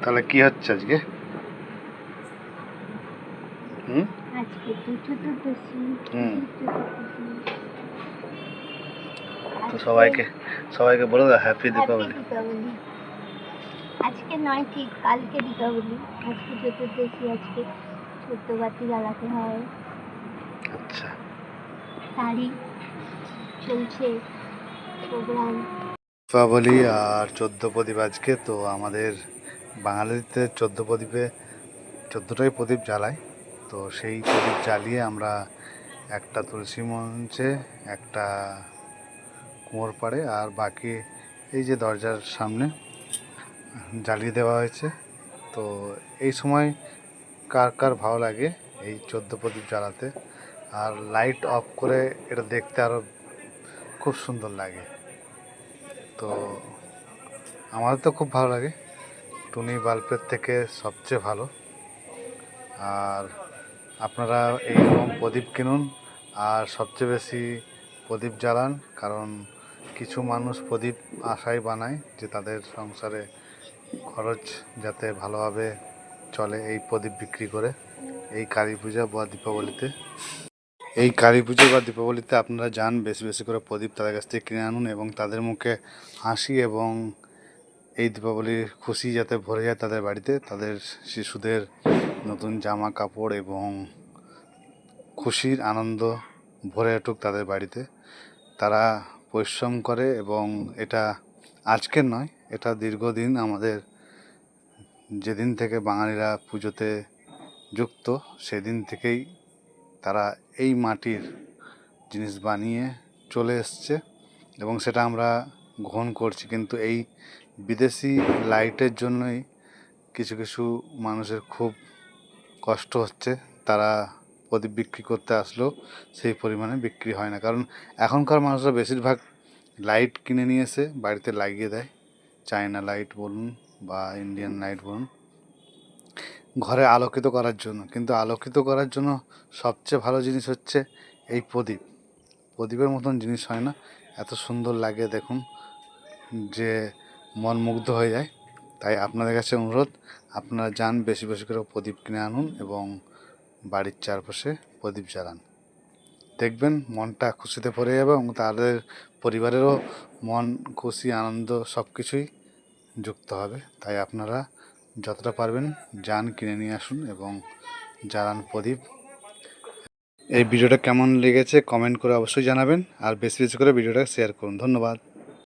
তাহলে কি হচ্ছে আজকে? হুম? আজকে তো সবাইকে সবাইকে বলে দাও হ্যাপি দীপাবলি দীপাবলি আজকে নয় ঠিক কালকে দীপাবলি আজকে চতুর্দশী আজকে ছোট্ট বাতি জ্বালাতে হয়। আচ্ছা। শাড়ি চলছে প্রোগ্রাম দীপাবলি আর চোদ্দ প্রদীপ আজকে তো আমাদের বাঙালিতে চোদ্দ প্রদীপে, চোদ্দোটাই প্রদীপ জ্বালায়। তো সেই প্রদীপ জ্বালিয়ে আমরা একটা তুলসী মঞ্চে, একটা কুয়োর পাড়ে আর বাকি এই যে দরজার সামনে জ্বালিয়ে দেওয়া হয়েছে। তো এই সময় কার কার ভালো লাগে এই চোদ্দ প্রদীপ জ্বালাতে? আর লাইট অফ করে এটা দেখতে আরও খুব সুন্দর লাগে। তো আমাদের তো খুব ভালো লাগে। টুনি বাল্বের থেকে সবচেয়ে ভালো। আর আপনারা এইরকম প্রদীপ কিনুন, আর সবচেয়ে বেশি প্রদীপ জ্বালান, কারণ কিছু মানুষ প্রদীপ আশায় বানায় যে তাদের সংসারে খরচ যাতে ভালোভাবে চলে এই প্রদীপ বিক্রি করে। এই কালী পূজা বা দীপাবলিতে। এই কালী পুজো বা দীপাবলিতে আপনারা যান, বেশি বেশি করে প্রদীপ তাদের কাছ থেকে কিনে আনুন এবং তাদের মুখে হাসি এবং এই দীপাবলির খুশি যাতে ভরে যায় তাদের বাড়িতে, তাদের শিশুদের নতুন জামা কাপড় এবং খুশির আনন্দ ভরে উঠুক তাদের বাড়িতে। তারা পরিশ্রম করে এবং এটা আজকের নয়, এটা দীর্ঘদিন আমাদের যেদিন থেকে বাঙালিরা পুজোতে যুক্ত, সেদিন থেকেই তারা এই মাটির জিনিস বানিয়ে চলে এসছে এবং সেটা আমরা গ্রহণ করছি। কিন্তু এই বিদেশি লাইটের জন্যই কিছু কিছু মানুষের খুব কষ্ট হচ্ছে। তারা প্রদীপ বিক্রি করতে আসলেও সেই পরিমাণে বিক্রি হয় না। কারণ এখনকার মানুষরা বেশিরভাগ লাইট কিনে নিয়ে এসে বাড়িতে লাগিয়ে দেয়। চায়না লাইট বলুন বা ইন্ডিয়ান লাইট বলুন। ঘরে আলোকিত করার জন্য। কিন্তু আলোকিত করার জন্য সবচেয়ে ভালো জিনিস হচ্ছে এই প্রদীপ। প্রদীপের মতন জিনিস হয় না। এত সুন্দর লাগে দেখুন যে মন মুগ্ধ হয়ে যায়। তাই আপনাদের কাছে অনুরোধ, আপনারা যান, বেশি বেশি করে প্রদীপ কিনে আনুন এবং বাড়ির চারপাশে প্রদীপ জ্বালান। দেখবেন মনটা খুশিতে ভরে যাবে এবং তাদের পরিবারেরও মন, খুশি, আনন্দ সব কিছুই যুক্ত হবে। তাই আপনারা যতটা পারবেন যান, কিনে নিয়ে আসুন এবং জ্বালান প্রদীপ। এই ভিডিওটা কেমন লেগেছে কমেন্ট করে অবশ্যই জানাবেন। আর বেশি বেশি করে ভিডিওটা শেয়ার করুন। ধন্যবাদ।